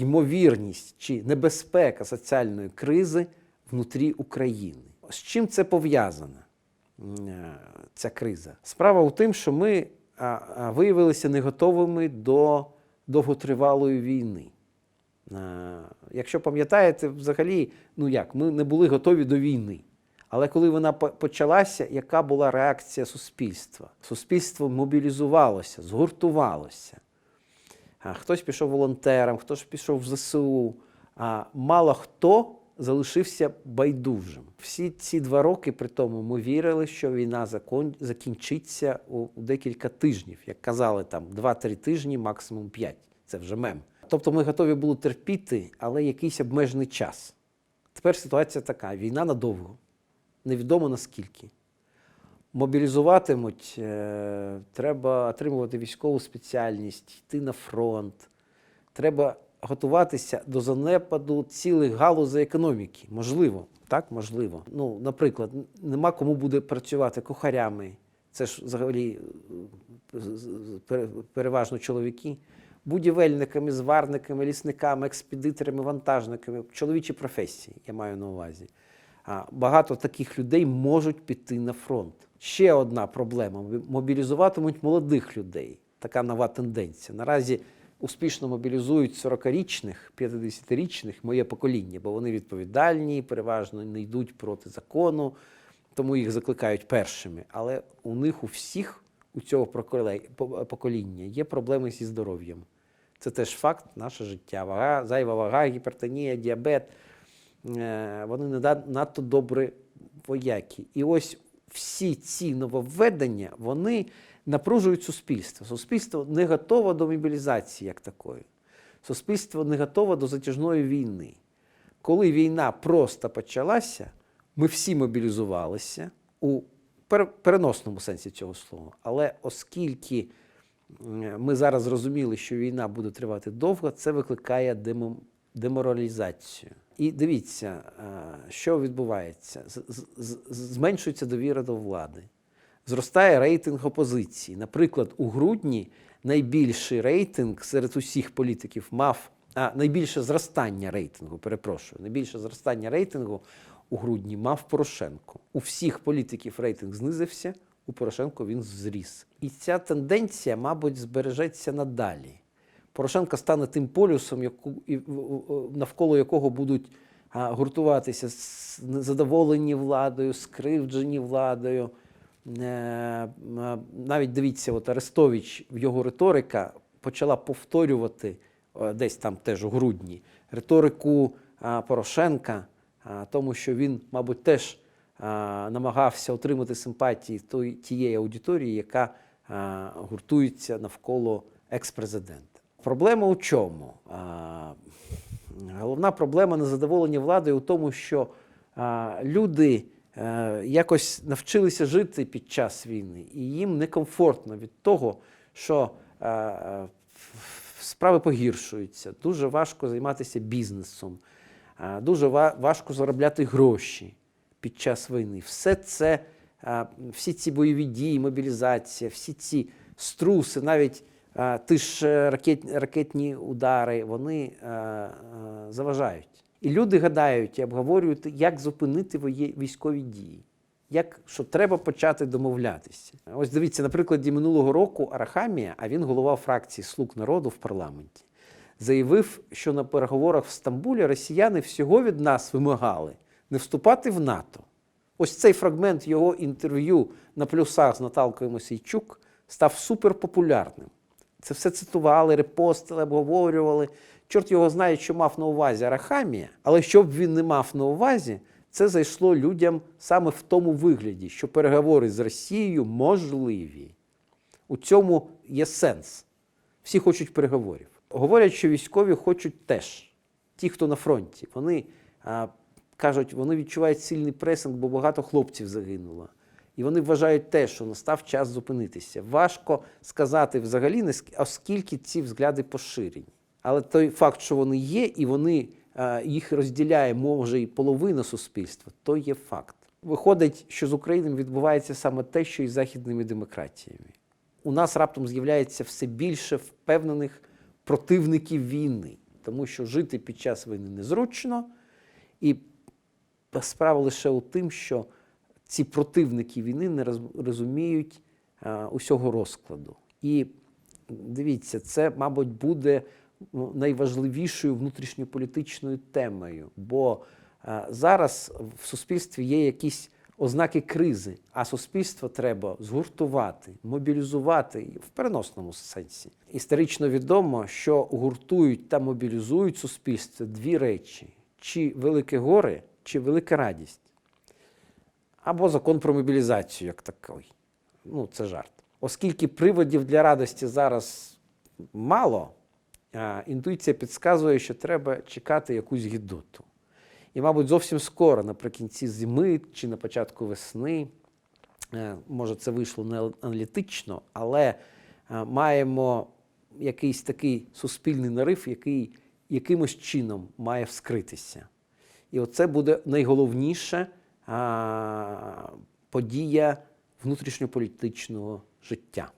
ймовірність чи небезпека соціальної кризи внутрі України. З чим це пов'язано? е, Ця криза. Справа у тим, що ми виявилися не готовими до довготривалої війни. Е, Якщо пам'ятаєте, взагалі, ну як, ми не були готові до війни. Але коли вона почалася, яка була реакція суспільства? Суспільство мобілізувалося, згуртувалося. Хтось пішов волонтером, хтось пішов в ЗСУ. А мало хто залишився байдужим. Всі ці два роки при тому ми вірили, що війна закінчиться у декілька тижнів. Як казали, там 2-3 тижні, максимум 5. Це вже мем. Тобто ми готові були терпіти, але якийсь обмежений час. Тепер ситуація така: війна надовго, невідомо наскільки. Мобілізуватимуть, е, треба отримувати військову спеціальність, йти на фронт. Треба готуватися до занепаду цілих галузей економіки. Можливо, так, можливо. Ну, наприклад, нема кому буде працювати кухарями. Це ж взагалі е, переважно чоловіки, будівельниками, зварниками, лісниками, експедиторами, вантажниками, чоловічі професії, я маю на увазі. Багато таких людей можуть піти на фронт. Ще одна проблема: мобілізуватимуть молодих людей. Така нова тенденція. Наразі успішно мобілізують 40-річних, 50-річних, моє покоління, бо вони відповідальні, переважно не йдуть проти закону, тому їх закликають першими. Але у них у всіх, у цього покоління, є проблеми зі здоров'ям. Це теж факт, наше життя. Вага, зайва вага, гіпертонія, діабет. Е, Вони не надто добре воякі. І ось всі ці нововведення вони напружують суспільство. Суспільство не готове до мобілізації як такої. Суспільство не готове до затяжної війни. Коли війна просто почалася, ми всі мобілізувалися у переносному сенсі цього слова. Але оскільки ми зараз зрозуміли, що війна буде тривати довго, це викликає демо- деморалізацію. І дивіться, е, що відбувається: зменшується довіра до влади, зростає рейтинг опозиції. Наприклад, у грудні найбільший рейтинг серед усіх політиків мав а, найбільше зростання рейтингу, перепрошую, найбільше зростання рейтингу у грудні мав Порошенко. У всіх політиків рейтинг знизився, у Порошенко він зріс. І ця тенденція, мабуть, збережеться надалі. Порошенко стане тим полюсом, яку, навколо якого будуть гуртуватися незадоволені владою, скривджені владою. Е, Навіть дивіться, от Арестович, його риторика почала повторювати е, десь там теж у грудні риторику Порошенка, тому що він, мабуть, теж намагався отримати симпатії тієї аудиторії, яка гуртується навколо екс-президента. Проблема у чому? Головна проблема незадоволення владою у тому, що люди е, якось навчилися жити під час війни, і їм некомфортно від того, що е, е, справи погіршуються, дуже важко займатися бізнесом, дуже ва- важко заробляти гроші під час війни. Все це, всі ці бойові дії, мобілізація, всі ці струси, навіть ті ж е, ракет, ракетні удари, вони а, а, заважають. І люди гадають і обговорюють, як зупинити військові дії. Як що треба почати домовлятися? Ось дивіться, на прикладі минулого року Арахамія, а він голова фракції Слуг народу в парламенті, заявив, що на переговорах в Стамбулі росіяни всього від нас вимагали не вступати в НАТО. Ось цей фрагмент його інтерв'ю на плюсах з Наталкою Мосійчук став суперпопулярним. Це все цитували, репостили, обговорювали. Чорт його знає, що мав на увазі Арахамія, але що б він не мав на увазі, це зайшло людям саме в тому вигляді, що переговори з Росією можливі. У цьому є сенс. Всі хочуть переговорів. Говорять, що військові хочуть теж. Ті, хто на фронті, вони а, кажуть, вони відчувають сильний пресинг, бо багато хлопців загинуло. І вони вважають те, що настав час зупинитися. Важко сказати взагалі, оскільки ці взгляди поширені. Але той факт, що вони є, і вони е, їх розділяє, може, і половина суспільства, то є факт. Виходить, що з Україною відбувається саме те, що і з західними демократіями. У нас раптом з'являється все більше впевнених противників війни. тому що жити під час війни незручно, і справа лише у тим, що ці противники війни не розуміють а, усього розкладу. І дивіться, це, мабуть, буде ну, найважливішою внутрішньополітичною темою, бо а, зараз в суспільстві є якісь ознаки кризи, а суспільство треба згуртувати, мобілізувати в переносному сенсі. Історично відомо, що гуртують та мобілізують суспільство дві речі: чи велике горе, чи велика радість або закон про мобілізацію як такий. Ну, це жарт. Оскільки приводів для радості зараз мало, інтуїція підказує, що треба чекати якусь гідоту. І, мабуть, зовсім скоро, наприкінці зими чи на початку весни, е, може, це вийшло не аналітично, але е, маємо якийсь такий суспільний нарив, який якимось чином має вскритися. І оце буде найголовніша а, подія внутрішньополітичного життя.